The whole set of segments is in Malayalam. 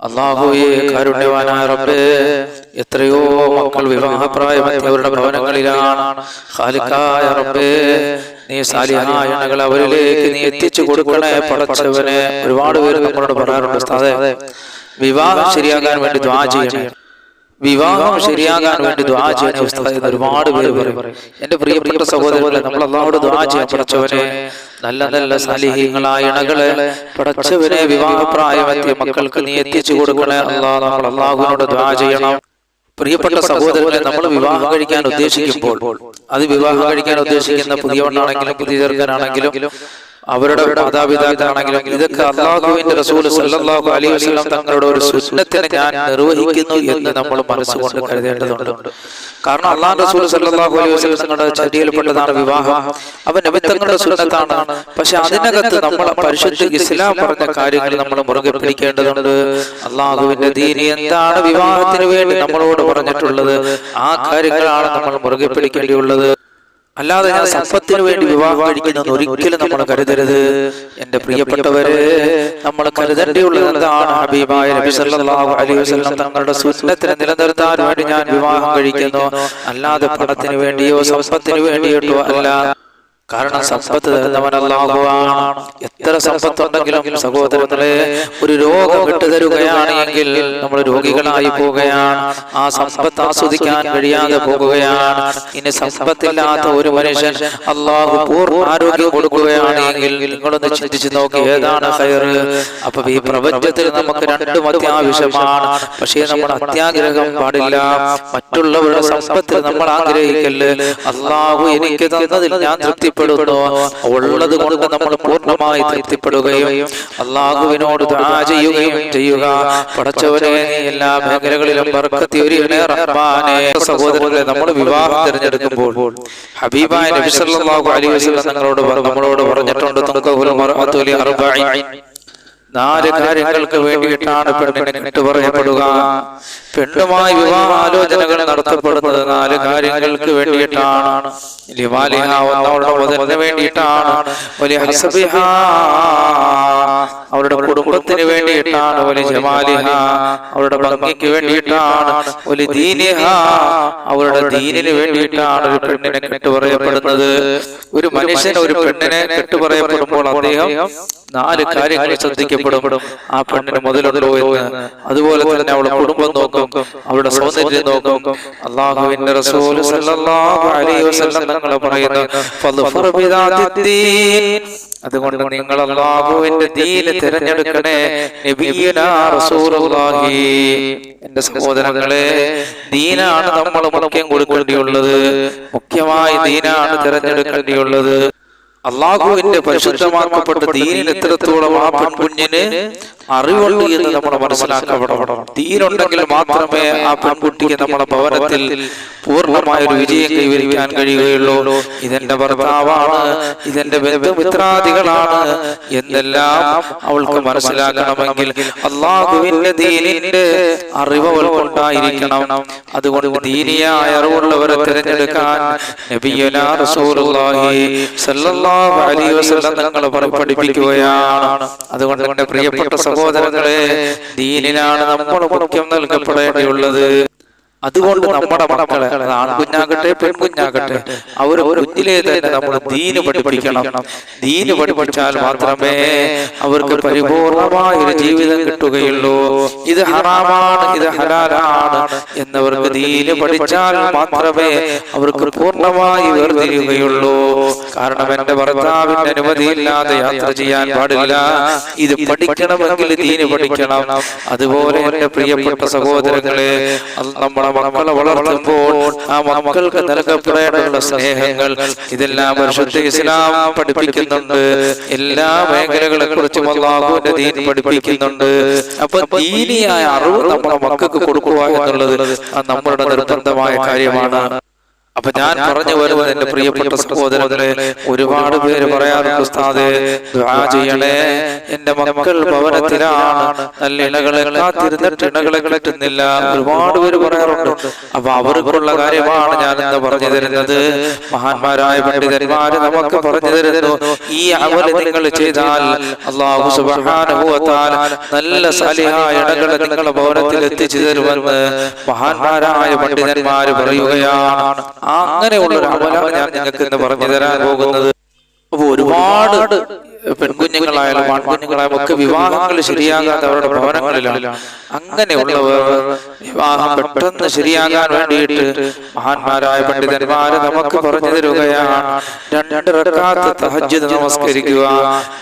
അള്ളാഹുവേ കാരുണ്യവാനായ റബ്ബേ എത്രയോ മക്കൾ വിവാഹപ്രായമായവരുടെ ഭവനങ്ങളിലാണ്. ഖാലിക്കായ റബ്ബേ നീ സാലിഹായ ഇണകൾ അവരിലേക്ക് നീ എത്തിച്ചു കൊടുക്കണേ പടച്ചവനെ ഒരുപാട് പേര് നമ്മളോട് പറയാറുണ്ട് വിവാഹം ശരിയാകാൻ വേണ്ടി ദ്വാ ചെയ്യണം. വിവാഹം ശരിയാകാൻ വേണ്ടി ദ്വാ ചെയ്യുന്ന ഒരുപാട് പേര് പറയും. എന്റെ പ്രിയപ്പെട്ട സഹോദരങ്ങളെ നമ്മൾ അള്ളാഹോട് ദ്വാ ചെയ്യാൻ നല്ല നല്ല സാലിഹ്യങ്ങളായ ഇണകളെ പടച്ചവരെ വിവാഹപ്രായമെത്തിയ മക്കൾക്ക് നീ എത്തിച്ചു കൊടുക്കണേ അള്ളാഹ് നമ്മൾ അള്ളാഹുവിനോട് ദ്വാ ചെയ്യണം. പ്രിയപ്പെട്ട സഹോദരങ്ങളെ നമ്മൾ വിവാഹം കഴിക്കാൻ ഉദ്ദേശിക്കുമ്പോൾ അത് വിവാഹം കഴിക്കാൻ ഉദ്ദേശിക്കുന്ന പുതിയ പുതിയ ചെറുക്കനാണെങ്കിലും അവരുടെ മാതാപിതാക്കളാണെങ്കിലും ഇതൊക്കെ അള്ളാഹുവിന്റെ റസൂൽ സല്ലല്ലാഹു അലൈഹി വസല്ലം തങ്ങളുടെ ഒരു സുന്നത്തിനെ ഞാൻ നിർവഹിക്കുന്നു എന്ന് നമ്മൾ മനസ്സുകൊണ്ട് കരുതേണ്ടതുണ്ട്. കാരണം അള്ളാഹു റസൂൽ സല്ലല്ലാഹു അലൈഹി വസല്ലം തങ്ങളുടെ ചര്യയിൽപ്പെട്ടതാണ് വിവാഹം. അവൻ നബിത്തങ്ങളുടെ സുന്നത്താണ്. പക്ഷെ അതിനകത്ത് നമ്മൾ പരിശുദ്ധ ഇസ്ലാം പറഞ്ഞ കാര്യങ്ങൾ നമ്മൾ മുറുകെ പിടിക്കേണ്ടതുണ്ട്. അള്ളാഹുവിന്റെ ദീനി എന്താണ് വിവാഹത്തിന് വേണ്ടി നമ്മളോട് പറഞ്ഞിട്ടുള്ളത്? ആ കാര്യങ്ങളാണ് നമ്മൾ മുറുകെ പിടിക്കേണ്ടിയുള്ളത്. അല്ലാതെ ഞാൻ സമ്പത്തിന് വേണ്ടി വിവാഹം കഴിക്കുന്നത് ഒരിക്കലും നമ്മൾ കരുതരുത്. എന്റെ പ്രിയപ്പെട്ടവരെ നമ്മൾ കരുതേണ്ടിയുള്ളത് എന്താണ്? ഹബീബായ നബി സല്ലല്ലാഹു അലൈഹി വസല്ലം തങ്ങളുടെ സുന്നത്തിനെ നിലനിർത്താൻ വേണ്ടി ഞാൻ വിവാഹം കഴിക്കുന്നു. അല്ലാതെ പണത്തിന് വേണ്ടിയോ സമ്പത്തിന് വേണ്ടിയിട്ടോ അല്ല. കാരണം സമ്പത്ത് തരുന്നവൻ അല്ലാഹുവാണ് എത്ര സമ്പത്തുണ്ടെങ്കിലും സഹോദരങ്ങളെ ഒരു രോഗം വിട്ടുതരുകയാണ് എങ്കിൽ നമ്മൾ രോഗികളായി പോവുകയാണ്. ആ സമ്പത്ത് ആസ്വദിക്കാൻ കഴിയാതെ പോകുകയാണ് ഇനി സമ്പത്തില്ലാത്ത ഒരു മനുഷ്യൻ അള്ളാഹു പൂർണ ആരോഗ്യം കൊടുക്കുകയാണെങ്കിൽ നിങ്ങളൊന്ന് ചിന്തിച്ചു നോക്കി ഏതാണ് കയറ് അപ്പൊ ഈ പ്രപഞ്ചത്തിൽ നമുക്ക് രണ്ടും അത്യാവശ്യമാണ്. പക്ഷേ നമ്മൾ അത്യാഗ്രഹം പാടില്ല. മറ്റുള്ളവരുടെ സമ്പത്തിൽ നമ്മൾ ആഗ്രഹിക്കല്ലേ അള്ളാഹു എനിക്ക് തന്നതിൽ ഞാൻ തൃപ്തിപ്പെടുന്നു ഉള്ളത് കൊണ്ട് നമ്മൾ പൂർണമായി തൃപ്തിപ്പെടുകയും അള്ളാഹുവിനോട് ചെയ്യുകയും ചെയ്യുക. പടച്ചവനെ എല്ലാ മേഖലകളിലും സഹോദരങ്ങളെ നമ്മൾ വിവാഹം തിരഞ്ഞെടുക്കുമ്പോൾ ഹബീബായ നബി സല്ലല്ലാഹു അലൈഹി വസല്ലം നമ്മളോട് നമ്മളോട് പറഞ്ഞിട്ടുണ്ട് അർബഈൻ നാല് കാര്യങ്ങൾക്ക് വേണ്ടിയിട്ടാണ് പെണ്ണിനെ കിട്ടു പറയപ്പെടുക. പെണ്ണുമായി വിവാഹ ആലോചനകൾ നടത്തപ്പെടുന്നത് നാല് കാര്യങ്ങൾക്ക് വേണ്ടിയിട്ടാണ്. ഒന്നവളുടെ വേണ്ടിയിട്ടാണ്. വലിയ ഹസബിഹ. അവരുടെ കുടുംബത്തിന് വേണ്ടിയിട്ടാണ്. വലിയ ജമാലിഹ. അവരുടെ ഭംഗിക്ക് വേണ്ടിയിട്ടാണ്. വലിയ ദീനിഹ. അവരുടെ ദീനിന് വേണ്ടിയിട്ടാണ് ഒരു പെണ്ണിനെ കെട്ടു പറയപ്പെടുന്നത്. ഒരു മനുഷ്യൻ ഒരു പെണ്ണിനെ കെട്ടു പറയപ്പെടുമ്പോൾ അദ്ദേഹം നാല് കാര്യങ്ങൾ ശ്രദ്ധിക്കപ്പെടും. ആ പെണ്ണിന് മുതലുണ്ടോ എന്ന്. അതുപോലെ തന്നെ അവളെ കുടുംബം നോക്കും. അവളുടെ സൗന്ദര്യം നോക്കും. അള്ളാഹുവിന്റെ റസൂൽ സല്ലല്ലാഹു അലൈഹി വസല്ലം തങ്ങൾ പറയുന്നു. ഫദ്ഫർ ബിദാത്തിദ്ദീൻ. അതുകൊണ്ട് നിങ്ങൾ അള്ളാഹുവിന്റെ ദീന് തിരഞ്ഞെടുക്കണേ. റസൂലുള്ളാഹി. എന്റെ സഹോദരങ്ങളെ ദീനാണ് നമ്മൾ മുഖ്യം കൊടുക്കേണ്ടിയുള്ളത്. മുഖ്യമായി ദീനാണ് തിരഞ്ഞെടുക്കേണ്ടിയുള്ളത്. അള്ളാഹുവിന്റെ പരിശുദ്ധമാക്കപ്പെട്ട ദീനിന് എത്രത്തോളം ആ പെൺകുഞ്ഞിന്? അറിവുണ്ട് എന്ന് നമ്മൾ മനസ്സിലാക്കപ്പെടണം ദീനുണ്ടെങ്കിൽ മാത്രമേ ആ പെൺകുട്ടിക്ക് നമ്മുടെ ഭവനത്തിൽ പൂർണമായ ഒരു വിജയം കൈവരിക്കാൻ കഴിയുകയുള്ളൂ. ഇതെന്റെ ഭർത്താവാണ്. ഇതെന്റെ ബന്ധുമിത്രാദികളാണ്. എന്നെല്ലാം അവൾക്ക് മനസ്സിലാക്കണമെങ്കിൽ അള്ളാഹുവിന്റെ ദീനിന്റെ അറിവ് അവൾക്കുണ്ടായിരിക്കണം അതുകൊണ്ട് ദീനിയായ അറിവുള്ളവരെ തിരഞ്ഞെടുക്കാൻ നബിയനാ റസൂലുള്ളാഹി സല്ലല്ലാഹു അലൈഹി വസല്ലം തങ്ങൾ പഠിപ്പിക്കുകയാണ് അതുകൊണ്ട് പ്രിയപ്പെട്ട സഹോദരങ്ങളെ ദീനിനാണ് നമ്മൾ മുഖ്യം നൽകപ്പെടേണ്ടിയുള്ളത്. അതുകൊണ്ട് നമ്മുടെ മക്കളെ ആൺകുഞ്ഞാകട്ടെ പെൺകുഞ്ഞാകട്ടെ അവർ കുഞ്ഞിലെ തന്നെ നമ്മൾ ദീന് പഠിപ്പിക്കണം. ദീന് പഠിപ്പിച്ചാൽ മാത്രമേ അവർക്ക് പരിപൂർണമായ ഒരു ജീവിതം കിട്ടുകയുള്ളൂ. ഇത് ഹറാമാണ് ഇത് ഹലാലാണ് എന്നവർക്ക് ദീന് പഠിച്ചാൽ മാത്രമേ അവർക്ക് പൂർണമായി വേർതിരിയുകയുള്ളൂ. കാരണം എന്റെ ഭർത്താവിന്റെ അനുമതിയില്ലാതെ യാത്ര ചെയ്യാൻ പാടില്ല. ഇത് പഠിക്കണമെങ്കിൽ ദീന് പഠിക്കണം. അതുപോലെ എന്റെ പ്രിയപ്പെട്ട സഹോദരങ്ങളെ അത് നമ്മുടെ മക്കളെ വളർത്തുമ്പോൾ ആ മക്കൾക്ക് നൽകപ്പെടേണ്ട സ്നേഹങ്ങൾ ഇതെല്ലാം പരിശുദ്ധ ഇസ്ലാം പഠിപ്പിക്കുന്നുണ്ട്. എല്ലാ മേഖലകളെ കുറിച്ചും അള്ളാഹുവിന്റെ ദീൻ പഠിപ്പിക്കുന്നുണ്ട്. അപ്പൊ ദീനിയായ അറിവ് നമ്മളെ മക്കൾക്ക് കൊടുക്കുക എന്നുള്ളത് നമ്മളുടെ നിർബന്ധമായ കാര്യമാണ്. അപ്പൊ ഞാൻ പറഞ്ഞു വരുന്നത് എന്റെ പ്രിയപ്പെട്ട സഹോദരങ്ങളെ ഒരുപാട് പേര് പറയാറുണ്ട് ഉസ്താദെ ദുആ ചെയ്യണേ എന്റെ മക്കൾ ഭവനത്തിലാണ് നല്ല ഇണകളെ കാത്തിരുന്നിട്ട് ഇണകളെ കിട്ടുന്നില്ല ഒരുപാട് പേര് പറയാറുണ്ട്. അപ്പൊ അവർക്കുള്ള കാര്യമാണ് ഞാൻ ഇന്ന് പറഞ്ഞു തരുന്നത്. മഹാന്മാരായ പണ്ഡിതന്മാര് നമുക്ക് പറഞ്ഞു തരുന്നു. ഈ അമൽ നിങ്ങൾ ചെയ്താൽ അള്ളാഹു സുബ്ഹാനഹു നല്ല സലിഹായ ഇണകളെ നിങ്ങളുടെ ഭവനത്തിൽ എത്തിച്ചു തരുമെന്ന് മഹാന്മാരായ പണ്ഡിതന്മാര് പറയുകയാണ്. അങ്ങനെയുള്ള ഒരു അമലാണ് ഞാൻ നിങ്ങൾക്ക് ഇന്ന് പറഞ്ഞു തരാൻ പോകുന്നത് അപ്പൊ ഒരുപാട് പെൺകുഞ്ഞുങ്ങളായാലും ആൺകുഞ്ഞുങ്ങളായാലും ഒക്കെ വിവാഹങ്ങൾ ശരിയാകാതെ അവരുടെ ഭവനങ്ങളിലാണ്. അങ്ങനെയുള്ളവർ വിവാഹം പെട്ടെന്ന് ശരിയാകാൻ വേണ്ടിയിട്ട് മഹാന്മാരായ പണ്ഡിതന്മാര് നമുക്ക് പറഞ്ഞു തരുകയാണ്. രണ്ട് റക്കാത്ത് തഹജ്ജുദ് നമസ്കരിക്കുക.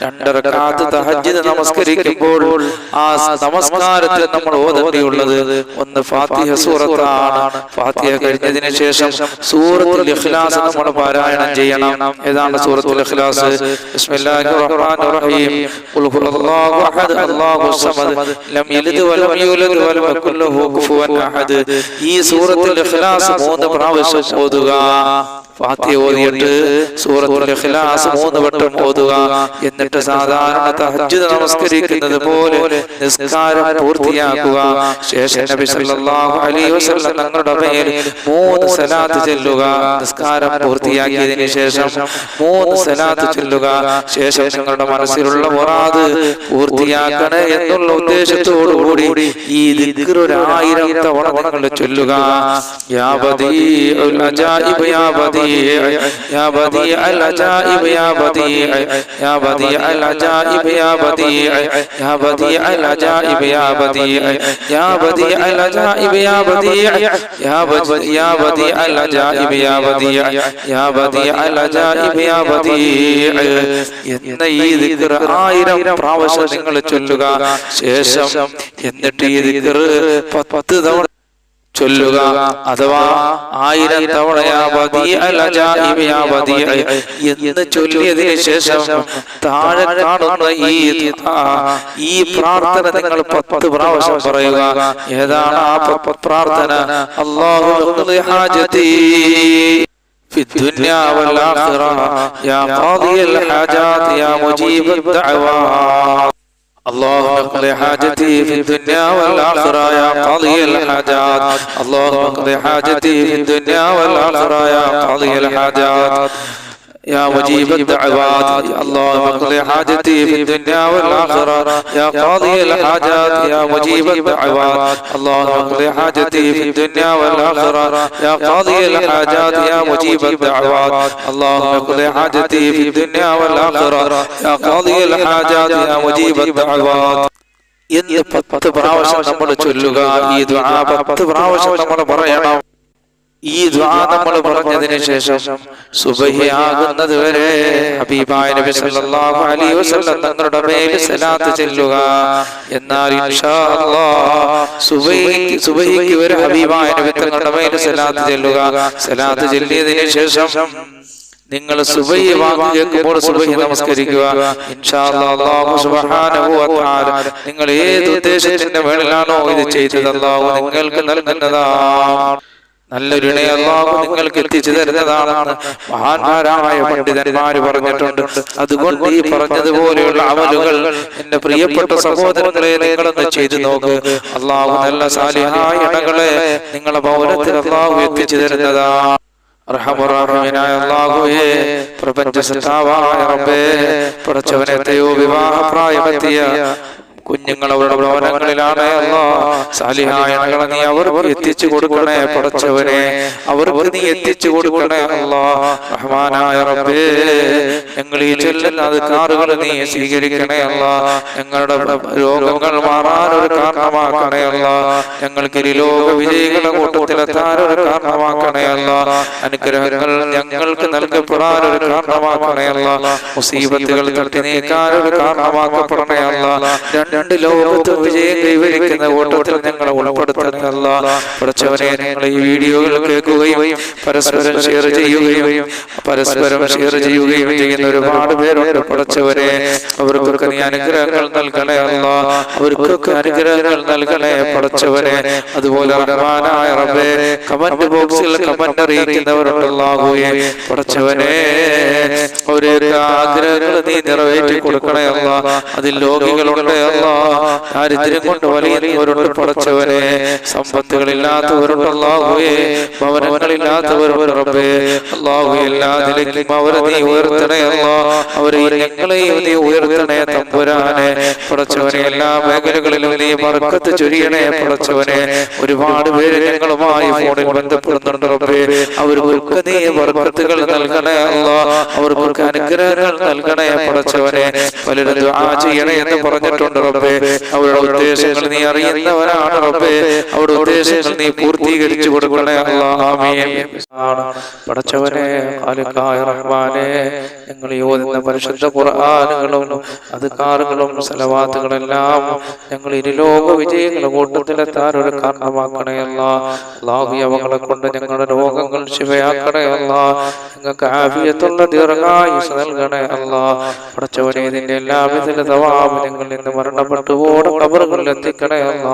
രണ്ട് റക്കാത്ത് തഹജ്ജുദ് നമസ്കരിക്കുമ്പോൾ ആ നമസ്കാരത്തിൽ നമ്മൾ ഓതേണ്ടിയുള്ളത് ഒന്ന് ഫാത്തിഹ സൂറത്താണ്. ഫാത്തിഹ കഴിഞ്ഞതിന് ശേഷം സൂറത്തുൽ ഇഖ്ലാസ് നമ്മൾ പാരായണം ചെയ്യണം. ഏതാണ് സൂറത്തുൽ ഇഖ്ലാസ്? ബിസ്മില്ലാഹിർ റഹ്മാനിർ റഹീം ഖുൽ ഹുവല്ലാഹു അഹദ് الله സമദ്. ലം യലിദ് വലം യൂലദ് വലം يكن له കുഫുവൻ അഹദ്. ഈ സൂറത്തുൽ ഇഖ്ലാസ് മൂന്ന് പ്രാവശ്യം ഓതുക. ഫാത്തിഹ ഓതിയിട്ട് സൂറത്തുൽ ഇഖ്ലാസ് മൂന്ന് വട്ടം ഓതുക. എന്നിട്ട് സാധാരണ തഹജ്ജുദ് നമസ്കരിക്കുന്നത് പോലെ നിസ്കാരം പൂർത്തിയാക്കുക. ശേഷം നബി സല്ലല്ലാഹു അലൈഹി വസല്ലം തങ്ങളുടെ മേൽ മൂന്ന് സലാത്ത് ചൊല്ലുക. നിസ്കാരം പൂർത്തിയാക്കിയതിന് ശേഷം മൂന്ന് സലാത്ത് ചൊല്ലുക. ശേഷം നിങ്ങളുടെ മനസ്സിലുള്ള മുറാദ് പൂർത്തിയാക്കണേ എന്നുള്ള ഉദ്ദേശത്തോടു കൂടി ഈ ദിക്ർ ഒരു ആയിരം തവണ നിങ്ങൾ ചൊല്ലുക. യാ ബദീഉൽ അജായിബ് യാ ബദീ يا بديع العجائب يا بديع يا بديع العجائب يا بديع يا بديع العجائب يا بديع يا بديع العجائب يا بديع يا بديع يا بديع العجائب يا بديع يا بديع العجائب يا بديع എന്ന ഈ ദിക്ർ ആയിരം പ്രാവശ്യം നിങ്ങൾ ചൊല്ലുക ശേഷം എന്നിട്ട് ഈ ദിക്ർ പത്ത് തവണ ചൊല്ലുക അഥവാ ആയിരം തവണ യാ ബദീഅ അൽ-അജായിബ് യാ ബദീഅ എന്ന് ചൊല്ലിയതിനു ശേഷം താഴെ കാണുന്ന ഈ ഈ പ്രാർത്ഥന നിങ്ങൾ പത്ത് പ്രാവശ്യം പറയുക ഏതാണ് ആ പ- പ്രാർത്ഥന അല്ലാഹു ഖദി ഹാജതി في الدنيا والآخرة يا قاضي الحاجات يا مجيب الدعوات اللهم اقض حاجتي في الدنيا والآخرة يا قاضي الحاجات. اللهم اقض حاجتي في الدنيا والآخرة يا قاضي الحاجات. يا مجيب الدعوات اللهم اقض حاجتي في الدنيا والآخرة يا قاضي الحاجات يا مجيب الدعوات اللهم اقض حاجتي في الدنيا والآخرة يا قاضي الحاجات يا مجيب الدعوات اللهم اقض حاجتي في الدنيا والآخرة يا قاضي الحاجات يا مجيب الدعوات എന്ന് പത്ത് പ്രാവശ്യം നമ്മൾ ചൊല്ലുക ഈ ദുആ പത്ത് പ്രാവശ്യം നമ്മൾ പറയണം ഈ ദ്വാ നമ്മൾ പറഞ്ഞതിന് ശേഷം സുബഹിയാകുന്നത് വരെ ഹബീബായ നബി സല്ലല്ലാഹു അലൈഹി വസല്ലം തങ്ങളുടെ മേൽ സലാത്ത് ചെല്ലുക. എന്നാൽ ഇൻഷാ അല്ലാഹ് സുബഹിക്ക് സുബഹിക്ക് വരെ ഹബീബായ നബി തങ്ങളുടെ മേൽ സലാത്ത് ചെല്ലുക. സലാത്ത് ചെല്ലിയതിന് ശേഷം നിങ്ങൾ സുബഹി വാങ്ങി കേൾക്കുമ്പോൾ സുബഹി നമസ്കരിക്കുക. നിങ്ങൾ ഏത് ഉദ്ദേശത്തിന്റെ മേളിലാണോ ഇത് ചെയ്തത്? അല്ലാഹു നിങ്ങൾക്ക് നൽകുന്നതാണ്. നല്ലൊരു അള്ളാഹു നിങ്ങൾക്ക് എത്തിച്ചു തരുന്നതാണെന്ന് മഹാന്മാരായ പണ്ഡിതന്മാര് പറഞ്ഞിട്ടുണ്ട്. അതുകൊണ്ട് ഈ പറഞ്ഞതുപോലെയുള്ള അമലുകൾ എന്റെ പ്രിയപ്പെട്ട സഹോദരങ്ങളെ നിങ്ങളൊന്ന് ചെയ്തു നോക്ക്. അള്ളാഹു നല്ല സാലിഹായ ഇണകളെ നിങ്ങളെ ഭവനത്തിൽ അള്ളാഹു എത്തിച്ചു തരുന്നതാ അർഹമുറാഹിമീനായ അല്ലാഹുവേ പ്രപഞ്ച സൃഷ്ടാവായ റബ്ബേ പടച്ചവനെത്തയോ വിവാഹ പ്രായമെത്തിയ കുഞ്ഞുങ്ങൾ അവരുടെ ഭവനങ്ങളിലാണ് സാലിഹായ നീ അവർക്ക് എത്തിച്ചു കൊടുക്കണേ പടച്ചവനെ. അവർക്ക് നീ എത്തിച്ചു കൊടുക്കണേ അല്ലാ. റഹ്മാനായ റബ്ബേ. ഞങ്ങൾ ഈ ചെല്ലുന്ന കാറുകൾ നീ സ്വീകരിക്കണേ അല്ല. ഞങ്ങളുടെ രോഗങ്ങൾ മാറാൻ ഒരു കാരണമാക്കണേ അല്ല. ഞങ്ങൾക്ക് ലോക വിജയികളുടെ കൂട്ടത്തിലെത്താൻ ഒരു കാരണമാക്കണേ അല്ല. അനുഗ്രഹങ്ങൾ ഞങ്ങൾക്ക് നൽകപ്പെടാൻ ഒരു കാരണമാക്കണേ അല്ല. മുസീബത്തുകൾ തട്ടി നീക്കാൻ ഒരു കാരണമാക്കപ്പെടണേ അല്ല. രണ്ട് രണ്ട് ലോകത്ത് വിജയം കൈവരിക്കുന്ന ഓട്ടത്തിൽ ഞങ്ങളെ ഉൾപ്പെടുത്തണേ അല്ല പഠിച്ചവനെ നിങ്ങൾ ഈ വീഡിയോകൾ കേൾക്കുകയും പരസ്പരം ഷെയർ ചെയ്യുകയും പരസ്പരം ഷെയർ ചെയ്യുകയും ചെയ്യുന്ന ഒരുപാട് പേരുണ്ട് പഠിച്ചവരെ. അവർക്കൊക്കെ നീ അനുഗ്രഹങ്ങൾ നൽകണേ അല്ല അവർക്കൊക്കെ അനുഗ്രഹങ്ങൾ നൽകണേ പഠിച്ചവരെ. അതുപോലെ റഹ്മാനായ റബ്ബേ കമന്റ് ബോക്സിൽ കമന്റ് അറിയിക്കുന്നവരുണ്ടാകുകയെ പഠിച്ചവരെ അവരുടെ ആഗ്രഹങ്ങൾ നീ നിറവേറ്റി കൊടുക്കണേ അല്ല അതിൽ രോഗികളുണ്ട് അല്ല ദാരിദ്ര്യം കൊണ്ട് വലിയവരുണ്ട് പടച്ചവരെ സമ്പത്തുകളില്ലാത്തവരുണ്ടല്ലാകുകയെ ഭവനങ്ങളില്ലാത്തവരുണ്ട് റബ്ബേ അല്ലാഹു എല്ലാ നിലയ്ക്കും അവരെ നീ ഉയർത്തണേ അല്ലാ അവരെ ഞങ്ങളെയും നീ ഉയർത്തണേ തമ്പുരാനെ പടച്ചവനെ എല്ലാ മേഖലകളിലും നീ മറക്കത്ത് ചൊരിയണേ പടച്ചവനെ. ഒരുപാട് പേര് ഞങ്ങളുമായി ഫോണിൽ ബന്ധപ്പെടുന്നുണ്ട് റബ്ബേ. അവർക്ക് നീ വർക്കത്തുകൾ നൽകണേ അല്ലാ അവർക്ക് അനുഗ്രഹങ്ങൾ നൽകണേ പടച്ചവനെ. പലരും ആ ചെയ്യണേ എന്ന് പറഞ്ഞിട്ടുണ്ട് റബ്ബേ അവരുടെ ഉദ്ദേശങ്ങൾ നീ അറിയുന്നവനാണ് റബ്ബേ. അവരുടെ ഉദ്ദേശങ്ങൾ നീ പൂർത്തീകരിച്ചു കൊടുക്കണേ പടച്ചവനെ റഹ്മാനെ ഞങ്ങൾ യോജിക്കുന്ന പരിശുദ്ധ ഖുർആനുകളും അദ്കാറുകളും സലവാത്തുകളെല്ലാം ഞങ്ങൾ ഇരുലോക വിജയങ്ങളുടെ കൂട്ടത്തിലെത്താൻ ഒരു കാരണമാക്കണേ അല്ല അല്ലാഹു അവകളെ കൊണ്ട് ഞങ്ങളുടെ രോഗങ്ങൾ ശിവയാക്കണേ അല്ല ഞങ്ങൾക്ക് ആഫിയത്തുള്ള ദീർഘായുസ് നൽകണേ അല്ല പടച്ചവനെ ഇതിന്റെ എല്ലാവിധ തവാബ് ഞങ്ങൾ ഇന്ന് മരണപ്പെട്ടു കബറുകളിൽ എത്തിക്കണയല്ല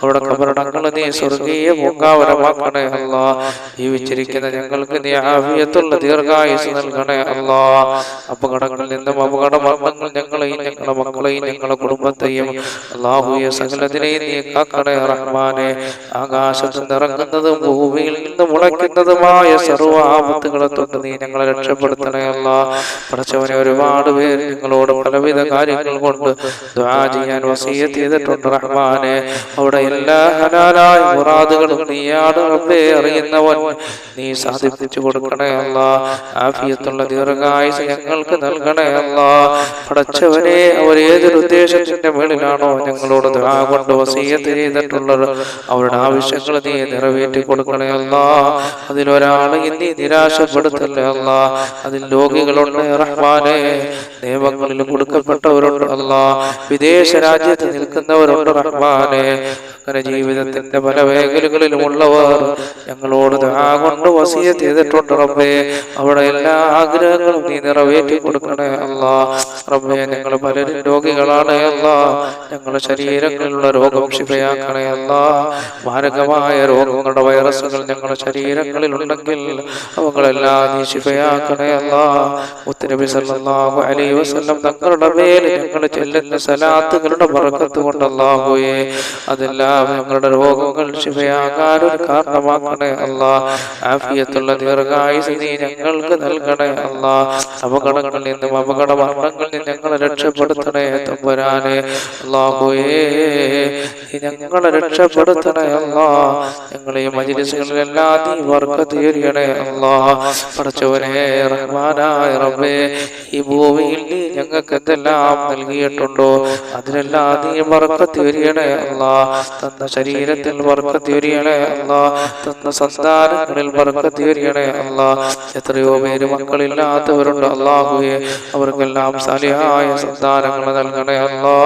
അവിടെ കബറടങ്ങൾ നീ സ്വർഗീയ പൂങ്കാവരമാക്കണയല്ല ജീവിച്ചിരിക്കുന്ന ഞങ്ങൾക്ക് നീ ആവിയത്തുള്ള ദീർഘായുസ് നൽകണേ അല്ല. അപകടങ്ങളിൽ നിന്നും അപകട മരണങ്ങൾ ഞങ്ങളെയും ഞങ്ങളുടെ മക്കളെയും ഞങ്ങളുടെ കുടുംബത്തെയും അള്ളാഹുയെ സകലത്തിനെയും നീ കാക്കണേ റഹ്മാനെ. ആകാശത്ത് നിറങ്ങുന്നതും ഭൂമിയിൽ നിന്ന് മുളയ്ക്കുന്നതുമായ സർവ ആപത്തുകളെ തൊട്ട് നീ ഞങ്ങളെ രക്ഷപ്പെടുത്തണേ അല്ല. പഠിച്ചവനെ ഒരുപാട് പേര് നിങ്ങളോട് പലവിധ കാര്യങ്ങൾ കൊണ്ട് ദ്വാ ചെയ്യാൻ വസീയത്ത് ചെയ്തിട്ടുണ്ട് റഹ്മാനെ. അവിടെ എല്ലാ ഹലാലായ മുറാദുകളും നീയാണ് റബ്ബേ അറിയുന്നവൻ. നീ സാധിപ്പിച്ചു കൊടുക്കണേ അല്ല. ആഫിയത്തുള്ള ദീർഘായുസ് ഞങ്ങൾക്ക് നൽകണേ അല്ല. പടച്ചവനെ അവർ ഏതൊരു ഉദ്ദേശത്തിന്റെ മേളിലാണോ ഞങ്ങളോട് കൊണ്ട് വസീയത്ത് ചെയ്തിട്ടുള്ളത് അവരുടെ ആവശ്യങ്ങൾ നീ നിറവേറ്റി കൊടുക്കണേ അല്ല. അതിലൊരാളെ നീ നിരാശപ്പെടുത്തല്ലേ അല്ല. അതിൽ രോഗികളുണ്ട് റഹ്മാനെ. നിയമങ്ങളിൽ കൊടുക്കപ്പെട്ടവരുണ്ട് അല്ല. വിദേശ രാജ്യത്ത് നിൽക്കുന്നവരുണ്ട് റഹ്മാനെ. അങ്ങനെ ജീവിതത്തിന്റെ പല മേഖലകളിലുമുള്ളവർ ഞങ്ങളോട് ആകൊണ്ട് കൊണ്ട് വസീയത്ത് ചെയ്തിട്ടുണ്ട് റബ്ബേ. അവിടെ എല്ലാ ആഗ്രഹങ്ങളും നീ നിറവേറ്റി കൊടുക്കണേ അല്ല. റബ്ബേ ഞങ്ങൾ പലരും രോഗികളാണ് അല്ല. ഞങ്ങളുടെ ശരീരങ്ങളിലുള്ള രോഗം ശിഫയാക്കണേ അല്ല. മാരകമായ രോഗങ്ങളുടെ വൈറസുകൾ ഞങ്ങളുടെ ശരീരങ്ങളിൽ ഉണ്ടെങ്കിൽ അവങ്ങളെല്ലാം നീ ശിഫയാക്കണേ അല്ല. മുത്തനബി വസല്ലം തങ്ങളുടെ മേൽ ഞങ്ങൾ ചെല്ലുന്ന സലാത്തുകളുടെ ബർക്കത്ത് കൊണ്ട് അല്ലാഹുവേ അതെല്ലാം ഞങ്ങളുടെ രോഗങ്ങൾ ശിവയാകാൻ കാരണമാക്കണേ അല്ലാ. ആഫിയത്തുള്ള ദീർഘായുസ് നീ ഞങ്ങൾക്ക് നൽകണേ അല്ലാ. അപകടങ്ങളിൽ നിന്നും അപകട മരണങ്ങളിൽ നിന്നും ഞങ്ങളെ രക്ഷപ്പെടുത്തണേ തമ്പുരാനെ. അല്ലാഹുവേ ഞങ്ങളെ രക്ഷപ്പെടുത്തണേ അല്ലാ. ഞങ്ങളെ ഈ മജിലിസുകളിലെല്ലാം നീ വർക്കത്ത് ചെയ്യണേ അല്ലാ. പഠിച്ചവനെ റഹ്മാനായ റബ്ബേ ഈ ഭൂമിയിൽ നീ ഞങ്ങൾക്ക് എന്തെല്ലാം നൽകിയിട്ടുണ്ടോ? അതിലെല്ലാം നീ വർക്കത്ത് വരികണേ അല്ലാ. തന്ന ശരീരത്തിൽ വർക്കത്ത് വരികണേ അല്ലാ. തന്ന സന്താനങ്ങളിൽ വർക്കത്ത് വരികണേ അല്ലാ. എത്രയോ പേര് മക്കളില്ലാത്തവരുണ്ട് അല്ലാഹുവെ. അവർക്കെല്ലാം സാലിഹായ സന്താനങ്ങൾ നൽകണേ അല്ലാ.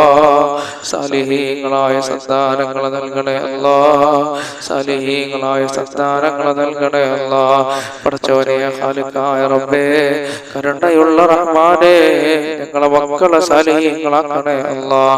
സാലിഹീങ്ങളായ സന്താനങ്ങൾ നൽകണേ അല്ലാ. സാലിഹീങ്ങളായ സന്താനങ്ങൾ നൽകണേ അല്ലാ. പഠിച്ചവരെ ഹാലുക്കായ റബ്ബേ കരുണയുള്ള റഹ്മാനെ ഞങ്ങളെ മക്കളെ സാലിഹീങ്ങളാക്കണേ അല്ലാ.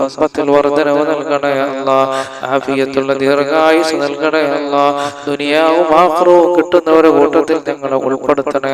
സമ്പത്തിൽ വർധനവ് നൽകണേ അല്ല. ആഫിയത്തുള്ള ദീർഘായുസ് നൽകണേ അല്ല. ദുനിയാവും ആക്രവും കിട്ടുന്നവരുടെ കൂട്ടത്തിൽ ഞങ്ങളെ ഉൾപ്പെടുത്തണേ